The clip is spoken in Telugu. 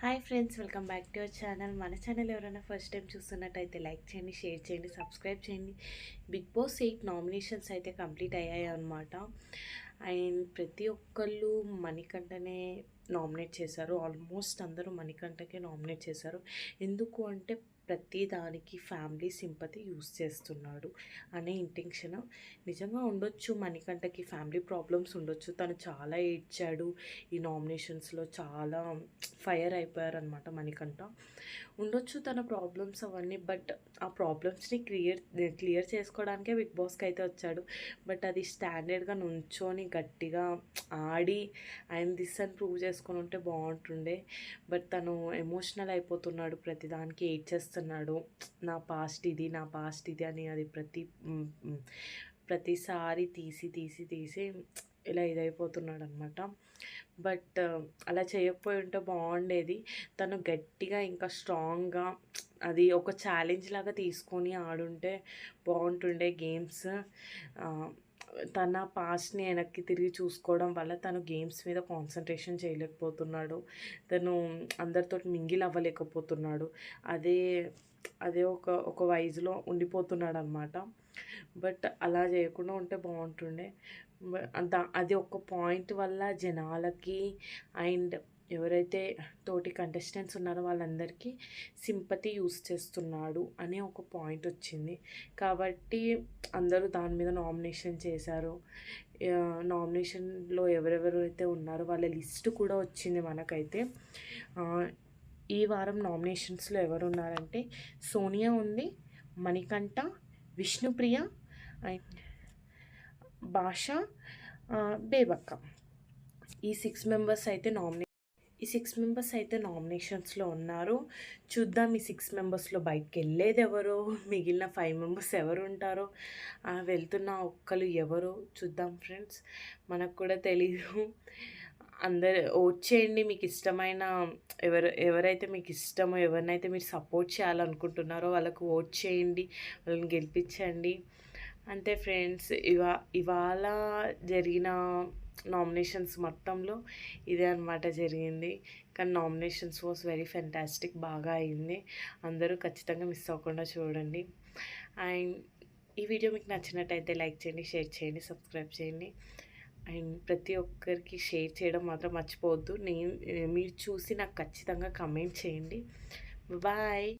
Hi friends welcome back to our channel. మన ఛానల్ ఎవరైనా ఫస్ట్ టైం చూస్తున్నట్టయితే లైక్ చేయండి షేర్ చేయండి సబ్స్క్రైబ్ చేయండి. బిగ్ బాస్ ఎయిట్ నామినేషన్స్ అయితే కంప్లీట్ అయ్యాయి అనమాట అండ్ ప్రతి ఒక్కళ్ళు మణికంఠనే నామినేట్ చేశారు. ఆల్మోస్ట్ అందరూ మణికంఠకే నామినేట్ చేశారు. ఎందుకు అంటే ప్రతిదానికి ఫ్యామిలీ సింపతి యూస్ చేస్తున్నాడు అనే ఇంటెన్షన్. నిజంగా ఉండొచ్చు మణికంఠకి ఫ్యామిలీ ప్రాబ్లమ్స్ ఉండొచ్చు. తను చాలా ఏడ్చాడు. ఈ నామినేషన్స్లో చాలా ఫైర్ అయిపోయారనమాట మణికంఠ. ఉండొచ్చు తన ప్రాబ్లమ్స్ అవన్నీ బట్ ఆ ప్రాబ్లమ్స్ని క్లియర్ క్లియర్ చేసుకోవడానికే బిగ్ బాస్కి అయితే వచ్చాడు. బట్ అది స్టాండర్డ్గా నుంచొని గట్టిగా ఆడి ఆయన దిస్ అని ప్రూవ్ చేసుకొని ఉంటే బాగుంటుండే. బట్ తను ఎమోషనల్ అయిపోతున్నాడు ప్రతిదానికి ఏడ్ చేస్తున్నాడు నా పాస్ట్ ఇది నా పాస్ట్ ఇది అని అది ప్రతి ప్రతిసారి తీసి తీసి తీసి ఇలా ఇదైపోతున్నాడు అనమాట బట్ అలా చేయకపోయి ఉంటే బాగుండేది. తను గట్టిగా ఇంకా స్ట్రాంగ్గా అది ఒక ఛాలెంజ్ లాగా తీసుకొని ఆడుంటే బాగుంటుండే గేమ్స్ తన పాస్ట్ని వెనక్కి తిరిగి చూసుకోవడం వల్ల తను గేమ్స్ మీద కాన్సన్ట్రేషన్ చేయలేకపోతున్నాడు. తను అందరితో మింగిల్ అవ్వలేకపోతున్నాడు. అదే అదే ఒక ఒక వయసులో ఉండిపోతున్నాడు అనమాట బట్ అలా చేయకుండా ఉంటే బాగుంటుండే. అంత అది ఒక పాయింట్ వల్ల జనాలకి అండ్ ఎవరైతే తోటి కంటెస్టెంట్స్ ఉన్నారో వాళ్ళందరికీ సింపతి యూస్ చేస్తున్నాడు అనే ఒక పాయింట్ వచ్చింది. కాబట్టి అందరూ దాని మీద నామినేషన్ చేశారు. నామినేషన్లో ఎవరెవరు అయితే ఉన్నారో వాళ్ళ లిస్ట్ కూడా వచ్చింది మనకైతే. ఈ వారం నామినేషన్స్లో ఎవరు ఉన్నారంటే సోనియా ఉంది మణికంఠ విష్ణుప్రియ భాష బేబక్క. ఈ సిక్స్ మెంబర్స్ అయితే నామినే ఈ సిక్స్ మెంబర్స్ అయితే నామినేషన్స్లో ఉన్నారు. చూద్దాం ఈ సిక్స్ మెంబర్స్లో బయటకు వెళ్ళేది ఎవరో మిగిలిన ఫైవ్ మెంబర్స్ ఎవరు ఉంటారో వెళ్తున్న ఒక్కరు ఎవరో? చూద్దాం ఫ్రెండ్స్. మనకు కూడా తెలీదు. అందరు ఓట్ చేయండి మీకు ఇష్టమైన ఎవరు ఎవరైతే మీకు ఇష్టమో ఎవరినైతే మీరు సపోర్ట్ చేయాలనుకుంటున్నారో వాళ్ళకు ఓట్ చేయండి. వాళ్ళని గెలిపించండి. అంతే ఫ్రెండ్స్. ఇవా ఇవాళ జరిగిన నామినేషన్స్ మొత్తంలో ఇదే అనమాట జరిగింది. కానీ నామినేషన్స్ వాస్ వెరీ ఫెంటాస్టిక్ బాగా అయింది. అందరూ ఖచ్చితంగా మిస్ అవ్వకుండా చూడండి. అండ్ ఈ వీడియో మీకు నచ్చినట్టయితే లైక్ చేయండి షేర్ చేయండి సబ్స్క్రైబ్ చేయండి. అండ్ ప్రతి ఒక్కరికి షేర్ చేయడం మాత్రం మర్చిపోవద్దు. నేను మీరు చూసి నాకు ఖచ్చితంగా కమెంట్ చేయండి. బాయ్.